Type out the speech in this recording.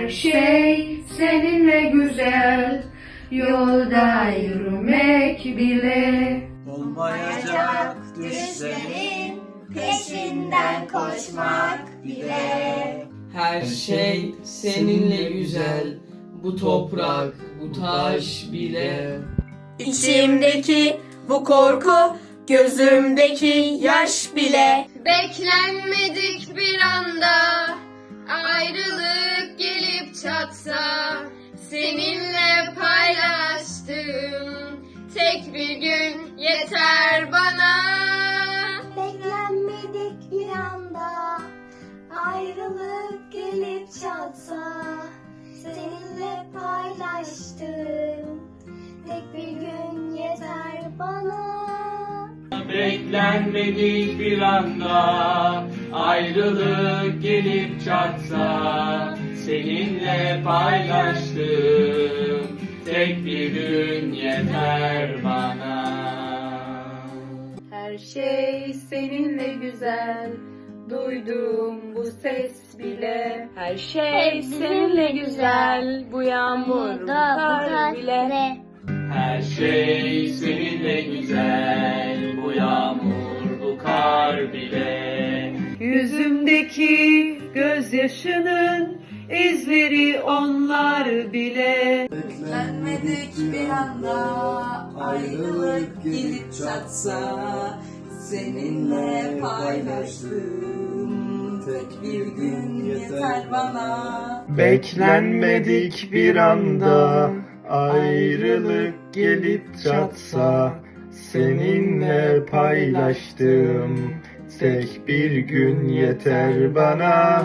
Her şey seninle güzel. Yolda yürümek bile. Olmayacak düşlerin peşinden koşmak bile. Her şey seninle güzel. Bu toprak, bu taş bile. İçimdeki bu korku gözümdeki yaş bile. Beklenmedik bir anda ayrılık çatsa seninle paylaştığım tek bir gün yeter bana. Beklenmedik bir anda ayrılık gelip çatsa seninle paylaştım tek bir gün yeter bana. Beklenmedik bir anda ayrılık gelip çatsa seninle paylaştım. Tek bir gün yeter bana. Her şey seninle güzel. Duyduğum bu ses bile. Her şey seninle güzel. Bu yağmur bu kar bile. Her şey seninle güzel. Bu yağmur bu kar bile. Yüzümdeki gözyaşının izleri onlar bile Beklenmedik bir anda ayrılık gelip çatsa seninle paylaştım tek bir gün yeter bana Beklenmedik bir anda ayrılık gelip çatsa seninle paylaştığım tek bir gün yeter bana.